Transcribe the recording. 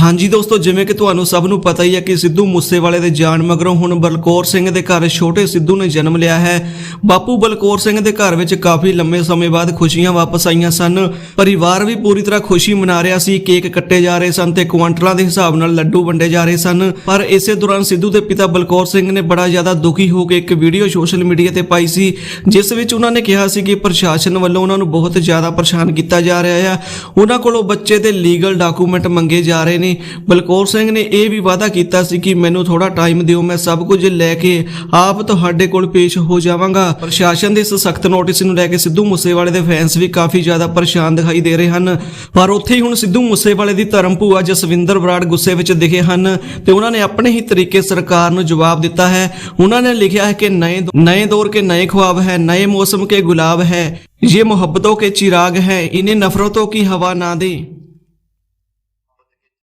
ਹਾਂਜੀ ਦੋਸਤੋ, ਜਿਵੇਂ ਕਿ ਤੁਹਾਨੂੰ ਸਭ ਨੂੰ ਪਤਾ ਹੀ ਹੈ ਕਿ ਸਿੱਧੂ ਮੂਸੇਵਾਲੇ ਦੇ ਜਾਣ ਮਗਰੋਂ ਹੁਣ ਬਲਕੌਰ ਸਿੰਘ ਦੇ ਘਰ ਛੋਟੇ ਸਿੱਧੂ ਨੇ ਜਨਮ ਲਿਆ ਹੈ। ਬਾਪੂ ਬਲਕੌਰ ਸਿੰਘ ਦੇ ਘਰ ਵਿੱਚ ਕਾਫੀ ਲੰਮੇ ਸਮੇਂ ਬਾਅਦ ਖੁਸ਼ੀਆਂ ਵਾਪਸ ਆਈਆਂ ਸਨ। ਪਰਿਵਾਰ ਵੀ ਪੂਰੀ ਤਰ੍ਹਾਂ ਖੁਸ਼ੀ ਮਨਾ ਰਿਹਾ ਸੀ, ਕੇਕ ਕੱਟੇ ਜਾ ਰਹੇ ਸਨ ਤੇ ਕੁਆਂਟਲਾਂ ਦੇ ਹਿਸਾਬ ਨਾਲ ਲੱਡੂ ਵੰਡੇ ਜਾ ਰਹੇ ਸਨ। ਪਰ ਇਸੇ ਦੌਰਾਨ ਸਿੱਧੂ ਦੇ ਪਿਤਾ ਬਲਕੌਰ ਸਿੰਘ ਨੇ ਬੜਾ ਜ਼ਿਆਦਾ ਦੁਖੀ ਹੋ ਕੇ ਇੱਕ ਵੀਡੀਓ ਸੋਸ਼ਲ ਮੀਡੀਆ ਤੇ ਪਾਈ ਸੀ, ਜਿਸ ਵਿੱਚ ਉਹਨਾਂ ਨੇ ਕਿਹਾ ਸੀ ਕਿ ਪ੍ਰਸ਼ਾਸਨ ਵੱਲੋਂ ਉਹਨਾਂ ਨੂੰ ਬਹੁਤ ਜ਼ਿਆਦਾ ਪਰੇਸ਼ਾਨ ਕੀਤਾ ਜਾ ਰਿਹਾ ਹੈ ਉਹਨਾਂ ਕੋਲੋਂ ਬੱਚੇ ਦੇ ਲੀਗਲ ਡਾਕੂਮੈਂਟ ਮੰਗੇ ਜਾ ਰਹੇ ਨੇ ਨੇ, ਬਲਕੌਰ ਸਿੰਘ ਨੇ ਇਹ ਵੀ ਵਾਅਦਾ ਕੀਤਾ ਸੀ ਕਿ ਮੈਨੂੰ ਥੋੜਾ ਟਾਈਮ ਦਿਓ, ਮੈਂ ਸਭ ਕੁਝ ਲੈ ਕੇ ਆਪ ਤੁਹਾਡੇ ਕੋਲ ਪੇਸ਼ ਹੋ ਜਾਵਾਂਗਾ। ਪ੍ਰਸ਼ਾਸਨ ਦੇ ਇਸ ਸਖਤ ਨੋਟਿਸ ਨੂੰ ਲੈ ਕੇ ਸਿੱਧੂ ਮੂਸੇਵਾਲੇ ਦੇ ਫੈਨਸ ਵੀ ਕਾਫੀ ਜ਼ਿਆਦਾ ਪਰੇਸ਼ਾਨ ਦਿਖਾਈ ਦੇ ਰਹੇ ਹਨ। ਪਰ ਉੱਥੇ ਹੀ ਹੁਣ ਸਿੱਧੂ ਮੂਸੇਵਾਲੇ ਦੀ ਧਰਮ ਭੂਆ ਜਸਵਿੰਦਰ ਬਰਾੜ ਗੁੱਸੇ ਵਿੱਚ ਦਿਖੇ ਹਨ ਤੇ ਉਹਨਾਂ ਨੇ ਆਪਣੇ ਹੀ ਤਰੀਕੇ ਸਰਕਾਰ ਨੂੰ ਜਵਾਬ ਦਿੱਤਾ ਹੈ। ਉਹਨਾਂ ਨੇ ਲਿਖਿਆ ਹੈ ਕਿ ਨਏ ਨਏ ਦੌਰ ਕੇ ਨਏ ਖੁਆਬ ਹੈ, ਨਏ ਮੌਸਮ ਕੇ ਗੁਲਾਬ ਹੈ। ये ਮੁਹੱਬਤੋਂ ਕੇ ਚਿਰਾਗ ਹੈ इन्हें ਨਫ਼ਰਤੋਂ की ਹਵਾ ਨਾ ਦੇ।